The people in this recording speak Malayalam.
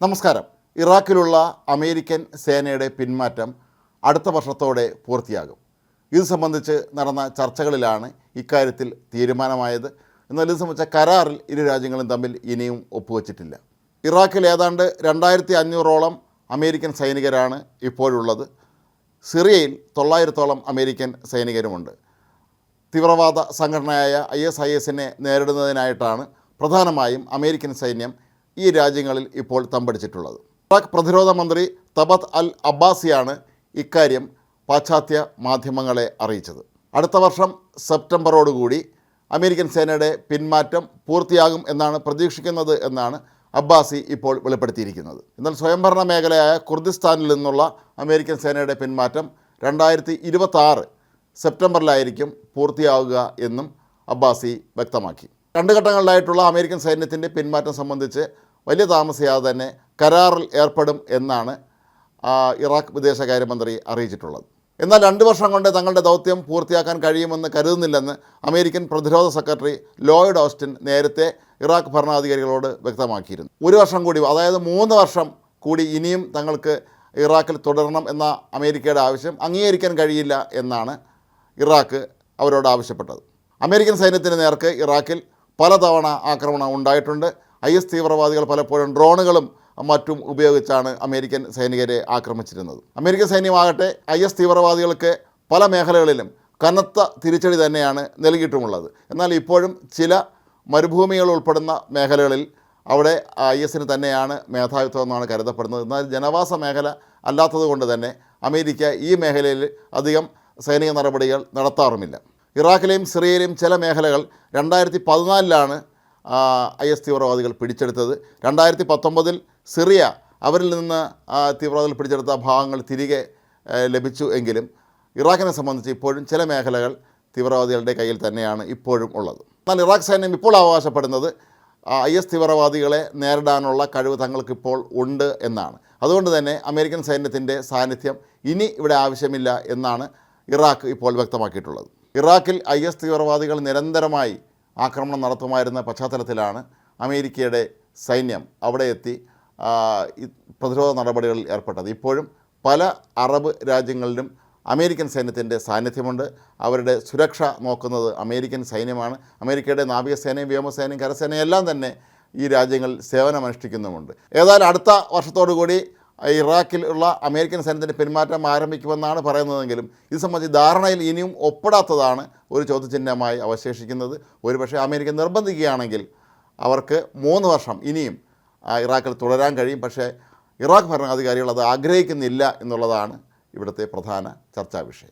നമസ്കാരം. ഇറാഖിലുള്ള അമേരിക്കൻ സേനയുടെ പിന്മാറ്റം അടുത്ത വർഷത്തോടെ പൂർത്തിയാകും. ഇത് സംബന്ധിച്ച് നടന്ന ചർച്ചകളിലാണ് ഇക്കാര്യത്തിൽ തീരുമാനമായത്. എന്നാൽ ഇത് സംബന്ധിച്ച കരാറിൽ ഇരു രാജ്യങ്ങളും തമ്മിൽ ഇനിയും ഒപ്പുവച്ചിട്ടില്ല. ഇറാഖിൽ ഏതാണ്ട് രണ്ടായിരത്തി അഞ്ഞൂറോളം അമേരിക്കൻ സൈനികരാണ് ഇപ്പോഴുള്ളത്. സിറിയയിൽ തൊള്ളായിരത്തോളം അമേരിക്കൻ സൈനികരുമുണ്ട്. തീവ്രവാദ സംഘടനയായ ഐ എസ് ഐ എസിനെ നേരിടുന്നതിനായിട്ടാണ് പ്രധാനമായും അമേരിക്കൻ സൈന്യം ഈ രാജ്യങ്ങളിൽ ഇപ്പോൾ തമ്പടിച്ചിട്ടുള്ളത്. ഇറാഖ് പ്രതിരോധ മന്ത്രി തബത് അൽ അബ്ബാസിയാണ് ഇക്കാര്യം പാശ്ചാത്യ മാധ്യമങ്ങളെ അറിയിച്ചത്. അടുത്ത വർഷം സെപ്റ്റംബറോടുകൂടി അമേരിക്കൻ സേനയുടെ പിന്മാറ്റം പൂർത്തിയാകും എന്നാണ് പ്രതീക്ഷിക്കുന്നത് എന്നാണ് അബ്ബാസി ഇപ്പോൾ വെളിപ്പെടുത്തിയിരിക്കുന്നത്. എന്നാൽ സ്വയംഭരണ മേഖലയായ കുർദിസ്ഥാനിൽ നിന്നുള്ള അമേരിക്കൻ സേനയുടെ പിന്മാറ്റം രണ്ടായിരത്തി ഇരുപത്തി സെപ്റ്റംബറിലായിരിക്കും പൂർത്തിയാവുക എന്നും അബ്ബാസി വ്യക്തമാക്കി. രണ്ട് ഘട്ടങ്ങളിലായിട്ടുള്ള അമേരിക്കൻ സൈന്യത്തിന്റെ പിന്മാറ്റം സംബന്ധിച്ച് വലിയ താമസിയാതെ തന്നെ കരാറിൽ ഏർപ്പെടും എന്നാണ് ഇറാഖ് വിദേശകാര്യമന്ത്രി അറിയിച്ചിട്ടുള്ളത്. എന്നാൽ രണ്ട് വർഷം കൊണ്ട് തങ്ങളുടെ ദൗത്യം പൂർത്തിയാക്കാൻ കഴിയുമെന്ന് കരുതുന്നില്ലെന്ന് അമേരിക്കൻ പ്രതിരോധ സെക്രട്ടറി ലോയിഡ് ഓസ്റ്റിൻ നേരത്തെ ഇറാഖ് ഭരണാധികാരികളോട് വ്യക്തമാക്കിയിരുന്നു. ഒരു വർഷം കൂടി അതായത് മൂന്ന് വർഷം കൂടി ഇനിയും തങ്ങൾക്ക് ഇറാഖിൽ തുടരണം എന്ന അമേരിക്കയുടെ ആവശ്യം അംഗീകരിക്കാൻ കഴിയില്ല എന്നാണ് ഇറാഖ് അവരോട് ആവശ്യപ്പെട്ടത്. അമേരിക്കൻ സൈന്യത്തിന് നേർക്ക് ഇറാഖിൽ പലതവണ ആക്രമണം ഉണ്ടായിട്ടുണ്ട്. ഐ എസ് തീവ്രവാദികൾ പലപ്പോഴും ഡ്രോണുകളും മറ്റും ഉപയോഗിച്ചാണ് അമേരിക്കൻ സൈനികരെ ആക്രമിച്ചിരുന്നത്. അമേരിക്കൻ സൈന്യമാകട്ടെ ഐ എസ് തീവ്രവാദികൾക്ക് പല മേഖലകളിലും കനത്ത തിരിച്ചടി തന്നെയാണ് നൽകിയിട്ടുമുള്ളത്. എന്നാൽ ഇപ്പോഴും ചില മരുഭൂമികൾ ഉൾപ്പെടുന്ന മേഖലകളിൽ അവിടെ ഐ എസിന് തന്നെയാണ് മേധാവിത്വം എന്നാണ് കരുതപ്പെടുന്നത്. എന്നാൽ ജനവാസ മേഖല അല്ലാത്തത് കൊണ്ട് തന്നെ അമേരിക്ക ഈ മേഖലയിൽ അധികം സൈനിക നടപടികൾ നടത്താറുമില്ല. ഇറാഖിലെയും സിറിയയിലെയും ചില മേഖലകൾ രണ്ടായിരത്തി പതിനാലിലാണ് ഐ എസ് തീവ്രവാദികൾ പിടിച്ചെടുത്തത്. രണ്ടായിരത്തി പത്തൊമ്പതിൽ സിറിയ അവരിൽ നിന്ന് തീവ്രവാദികൾ പിടിച്ചെടുത്ത ഭാഗങ്ങൾ തിരികെ ലഭിച്ചു എങ്കിലും ഇറാഖിനെ സംബന്ധിച്ച് ഇപ്പോഴും ചില മേഖലകൾ തീവ്രവാദികളുടെ കയ്യിൽ തന്നെയാണ് ഇപ്പോഴും ഉള്ളത്. എന്നാൽ ഇറാഖ് സൈന്യം ഇപ്പോൾ അവകാശപ്പെടുന്നത് ഐ എസ് തീവ്രവാദികളെ നേരിടാനുള്ള കഴിവ് തങ്ങൾക്കിപ്പോൾ ഉണ്ട് എന്നാണ്. അതുകൊണ്ട് തന്നെ അമേരിക്കൻ സൈന്യത്തിന്റെ സാന്നിധ്യം ഇനി ഇവിടെ ആവശ്യമില്ല എന്നാണ് ഇറാഖ് ഇപ്പോൾ വ്യക്തമാക്കിയിട്ടുള്ളത്. ഇറാഖിൽ ഐ എസ് തീവ്രവാദികൾ നിരന്തരമായി ആക്രമണം നടത്തുമായിരുന്ന പശ്ചാത്തലത്തിലാണ് അമേരിക്കയുടെ സൈന്യം അവിടെ എത്തി പ്രതിരോധ നടപടികളിൽ ഏർപ്പെട്ടത്. ഇപ്പോഴും പല അറബ് രാജ്യങ്ങളിലും അമേരിക്കൻ സൈന്യത്തിന്റെ സാന്നിധ്യമുണ്ട്. അവരുടെ സുരക്ഷ നോക്കുന്നത് അമേരിക്കൻ സൈന്യമാണ്. അമേരിക്കയുടെ നാവികസേനയും വ്യോമസേനയും കരസേനയും എല്ലാം തന്നെ ഈ രാജ്യങ്ങളിൽ സേവനമനുഷ്ഠിക്കുന്നുമുണ്ട്. ഏതായാലും അടുത്ത വർഷത്തോടു കൂടി ഇറാഖിൽ ഉള്ള അമേരിക്കൻ സൈന്യത്തിന്റെ പെരുമാറ്റം ആരംഭിക്കുമെന്നാണ് പറയുന്നതെങ്കിലും ഇത് സംബന്ധിച്ച് ധാരണയിൽ ഇനിയും ഒപ്പിടാത്തതാണ് ഒരു ചോദ്യചിഹ്നമായി അവശേഷിക്കുന്നത്. ഒരുപക്ഷെ അമേരിക്ക നിർബന്ധിക്കുകയാണെങ്കിൽ അവർക്ക് മൂന്ന് വർഷം ഇനിയും ഇറാഖിൽ തുടരാൻ കഴിയും. പക്ഷേ ഇറാഖ് ഭരണാധികാരികൾ അത് ആഗ്രഹിക്കുന്നില്ല എന്നുള്ളതാണ് ഇവിടുത്തെ പ്രധാന ചർച്ചാ വിഷയം.